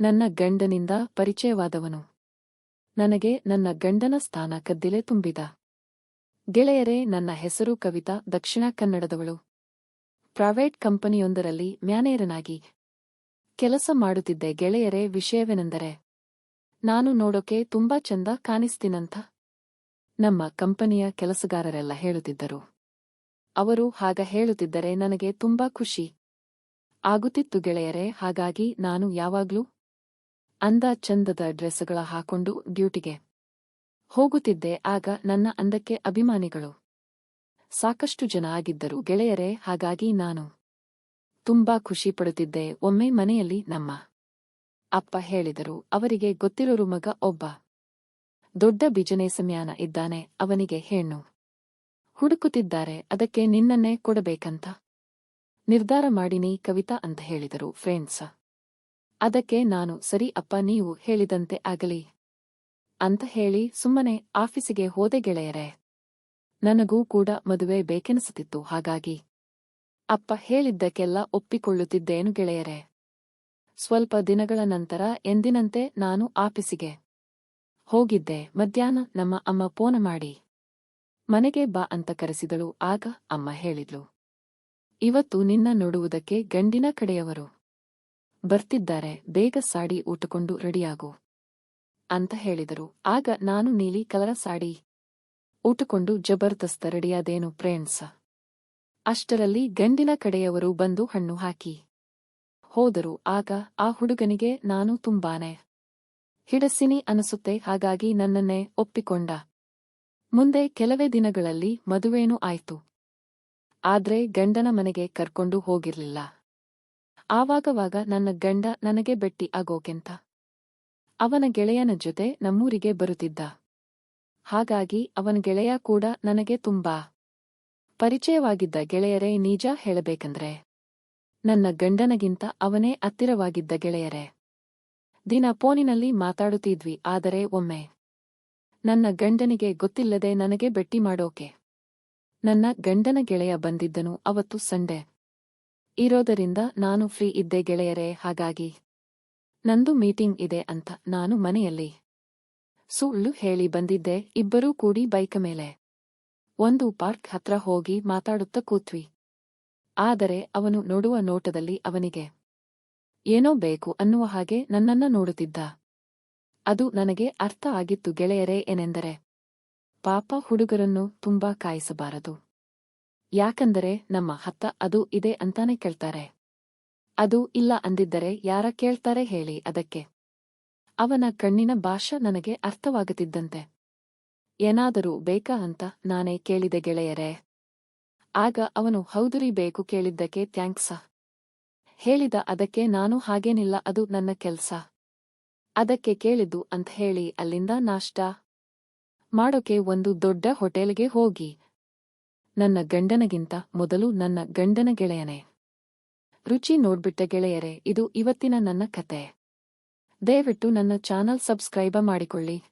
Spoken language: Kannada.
ನನ್ನ ಗಂಡನಿಂದ ಪರಿಚಯವಾದವನು. ನನಗೆ ನನ್ನ ಗಂಡನ ಸ್ಥಾನ ಕದ್ದಿಲೆ ತುಂಬಿದ. ಗೆಳೆಯರೇ, ನನ್ನ ಹೆಸರು ಕವಿತಾ, ದಕ್ಷಿಣ ಕನ್ನಡದವಳು. ಪ್ರೈವೇಟ್ ಕಂಪನಿಯೊಂದರಲ್ಲಿ ಮ್ಯಾನೇರನಾಗಿ ಕೆಲಸ ಮಾಡುತ್ತಿದ್ದೆ. ಗೆಳೆಯರೇ, ವಿಷಯವೆನೆಂದರೆ, ನಾನು ನೋಡೋಕೆ ತುಂಬಾ ಚಂದ ಕಾಣಿಸ್ತೀನಂತ ನಮ್ಮ ಕಂಪನಿಯ ಕೆಲಸಗಾರರೆಲ್ಲ ಹೇಳುತ್ತಿದ್ದರು. ಅವರು ಹಾಗ ಹೇಳುತ್ತಿದ್ದರೆ ನನಗೆ ತುಂಬಾ ಖುಷಿ ಆಗುತ್ತಿತ್ತು ಗೆಳೆಯರೇ, ಹಾಗಾಗಿ ನಾನು ಯಾವಾಗ್ಲೂ ಅಂದ ಚಂದದ ಡ್ರೆಸ್ಗಳ ಹಾಕೊಂಡು ಡ್ಯೂಟಿಗೆ. ಹೋಗುತ್ತಿದ್ದೆ ಆಗ ನನ್ನ ಅಂದಕ್ಕೆ ಅಭಿಮಾನಿಗಳು. ಸಾಕಷ್ಟು ಜನ ಆಗಿದ್ದರು ಗೆಳೆಯರೇ, ಹಾಗಾಗಿ ನಾನು ತುಂಬಾ ಖುಷಿ ಪಡುತ್ತಿದ್ದೆ, ಒಮ್ಮೆ ಮನೆಯಲ್ಲಿ ನಮ್ಮ ಅಪ್ಪ ಹೇಳಿದರು, ಅವರಿಗೆ ಗೊತ್ತಿರೋರು ಮಗ ಒಬ್ಬ ದೊಡ್ಡ ಬಿಜನೆಸಮ್ಯಾನ ಇದ್ದಾನೆ, ಅವನಿಗೆ ಹೆಣ್ಣು ಹುಡುಕುತ್ತಿದ್ದಾರೆ, ಅದಕ್ಕೆ ನಿನ್ನನ್ನೇ ಕೊಡಬೇಕಂತ ನಿರ್ಧಾರ ಮಾಡಿನಿ ಕವಿತಾ ಅಂತ ಹೇಳಿದರು, ಫ್ರೆಂಡ್ಸ. ಅದಕ್ಕೆ ನಾನು, ಸರಿ ಅಪ್ಪ, ನೀವು ಹೇಳಿದಂತೆ ಆಗಲಿ. ಅಂತ ಹೇಳಿ ಸುಮ್ಮನೆ ಆಫೀಸಿಗೆ ಹೋದೆ ಗೆಳೆಯರೆ. ನನಗೂ ಕೂಡ ಮದುವೆ ಬೇಕೆನಿಸುತ್ತಿತ್ತು, ಹಾಗಾಗಿ. ಅಪ್ಪ ಹೇಳಿದ್ದಕ್ಕೆಲ್ಲ ಒಪ್ಪಿಕೊಳ್ಳುತ್ತಿದ್ದೇನು ಗೆಳೆಯರೆ. ಸ್ವಲ್ಪ ದಿನಗಳ ನಂತರ ಎಂದಿನಂತೆ ನಾನು ಆಫೀಸಿಗೆ ಹೋಗಿದ್ದೆ. ಮಧ್ಯಾಹ್ನ ನಮ್ಮ ಅಮ್ಮ ಫೋನ ಮಾಡಿ. ಮನೆಗೆ ಬಾ ಅಂತ ಕರೆಸಿದಳು. ಆಗ ಅಮ್ಮ ಹೇಳಿದ್ಲು. ಇವತ್ತು ನಿನ್ನ ನೋಡುವುದಕ್ಕೆ ಗಂಡಿನ ಕಡೆಯವರು. ಬರ್ತಿದ್ದಾರೆ, ಬೇಗ ಸಾಡಿ ಊಟಕೊಂಡು ರೆಡಿಯಾಗು ಅಂತ ಹೇಳಿದರು. ಆಗ ನಾನು ನೀಲಿ ಕಲರ ಸಾಡಿ ಊಟಕೊಂಡು ಜಬರ್ದಸ್ತ ರೆಡಿಯಾದೇನು ಫ್ರೆಂಡ್ಸ. ಅಷ್ಟರಲ್ಲಿ ಗಂಡಿನ ಕಡೆಯವರು ಬಂದು ಹಣ್ಣು ಹಾಕಿ ಹೋದರು. ಆಗ ಆ ಹುಡುಗನಿಗೆ ನಾನು ತುಂಬಾನೆ ಹಿಡಸಿನಿ ಅನಿಸುತ್ತೆ, ಹಾಗಾಗಿ ನನ್ನನ್ನೇ ಒಪ್ಪಿಕೊಂಡ. ಮುಂದೆ ಕೆಲವೇ ದಿನಗಳಲ್ಲಿ ಮದುವೇನೂ ಆಯ್ತು. ಆದ್ರೆ ಗಂಡನ ಮನೆಗೆ ಕರ್ಕೊಂಡು ಹೋಗಿರ್ಲಿಲ್ಲ. ಆವಾಗವಾಗ ನನ್ನ ಗಂಡ ನನಗೆ ಬೆಟ್ಟಿ ಆಗೋಕೆಂತ. ಅವನ ಗೆಳೆಯನ ಜೊತೆ ನಮ್ಮೂರಿಗೆ ಬರುತ್ತಿದ್ದ. ಹಾಗಾಗಿ ಅವನ ಗೆಳೆಯ ಕೂಡ ನನಗೆ ತುಂಬಾ ಪರಿಚಯವಾಗಿದ್ದ ಗೆಳೆಯರೇ ನಿಜ ಹೇಳಬೇಕಂದ್ರೆ. ನನ್ನ ಗಂಡನಗಿಂತ ಅವನೇ ಹತ್ತಿರವಾಗಿದ್ದ ಗೆಳೆಯರೇ. ದಿನ ಫೋನಿನಲ್ಲಿ ಮಾತಾಡುತ್ತಿದ್ವಿ ಆದರೆ ಒಮ್ಮೆ. ನನ್ನ ಗಂಡನಿಗೆ ಗೊತ್ತಿಲ್ಲದೆ ನನಗೆ ಬೆಟ್ಟಿ ಮಾಡೋಕೆ. ನನ್ನ ಗಂಡನ ಗೆಳೆಯ ಬಂದಿದ್ದನು ಅವತ್ತು ಸಂಡೆ. ಇರೋದರಿಂದ ನಾನು ಫ್ರೀ ಇದ್ದೆ ಗೆಳೆಯರೇ, ಹಾಗಾಗಿ ನಂದು ಮೀಟಿಂಗ್ ಇದೆ ಅಂತ ನಾನು ಮನೆಯಲ್ಲಿ ಸುಳ್ಳು ಹೇಳಿ ಬಂದಿದ್ದೆ, ಇಬ್ಬರೂ ಕೂಡಿ ಬೈಕ್ ಮೇಲೆ. ಒಂದು ಪಾರ್ಕ್ ಹತ್ರ ಹೋಗಿ ಮಾತಾಡುತ್ತ ಕೂತ್ವಿ. ಆದರೆ ಅವನು ನೋಡುವ ನೋಟದಲ್ಲಿ ಅವನಿಗೆ, ಏನೋ ಬೇಕು ಅನ್ನುವ ಹಾಗೆ ನನ್ನನ್ನ ನೋಡುತ್ತಿದ್ದ. ಅದು ನನಗೆ ಅರ್ಥ ಆಗಿತ್ತು ಗೆಳೆಯರೇ ಏನೆಂದರೆ, ಪಾಪ ಹುಡುಗರನ್ನು ತುಂಬಾ ಕಾಯಿಸಬಾರದು. ಯಾಕಂದರೆ ನಮ್ಮ ಹತ್ತ ಅದು ಇದೆ ಅಂತಾನೆ ಕೇಳ್ತಾರೆ. ಅದು ಇಲ್ಲ ಅಂದಿದ್ದರೆ ಯಾರ ಕೇಳ್ತಾರೆ ಹೇಳಿ ಅದಕ್ಕೆ. ಅವನ ಕಣ್ಣಿನ ಭಾಷ ನನಗೆ ಅರ್ಥವಾಗುತ್ತಿದ್ದಂತೆ ಏನಾದರೂ ಬೇಕಾ ಅಂತ ನಾನೇ ಕೇಳಿದೆ ಗೆಳೆಯರೇ. ಆಗ ಅವನು ಹೌದುರಿ ಬೇಕು ಕೇಳಿದ್ದಕ್ಕೆ ಥ್ಯಾಂಕ್ಸ. ಹೇಳಿದ ಅದಕ್ಕೆ ನಾನು ಹಾಗೇನಿಲ್ಲ, ಅದು ನನ್ನ ಕೆಲ್ಸ. ಅದಕ್ಕೆ ಕೇಳಿದ್ದು ಅಂತ ಹೇಳಿ ಅಲ್ಲಿಂದ ನಾಷ್ಟ ಮಾಡೋಕೆ ಒಂದು ದೊಡ್ಡ ಹೋಟೆಲ್ಗೆ ಹೋಗಿ. ನನ್ನ ಗಂಡನಗಿಂತ ಮೊದಲು ನನ್ನ ಗಂಡನ ಗೆಳೆಯನೇ. ರುಚಿ ನೋಡ್ಬಿಟ್ಟ ಗೆಳೆಯರೆ, ಇದು ಇವತ್ತಿನ ನನ್ನ ಕತೆ. ದಯವಿಟ್ಟು ನನ್ನ ಚಾನಲ್ ಸಬ್ಸ್ಕ್ರೈಬ ಮಾಡಿಕೊಳ್ಳಿ.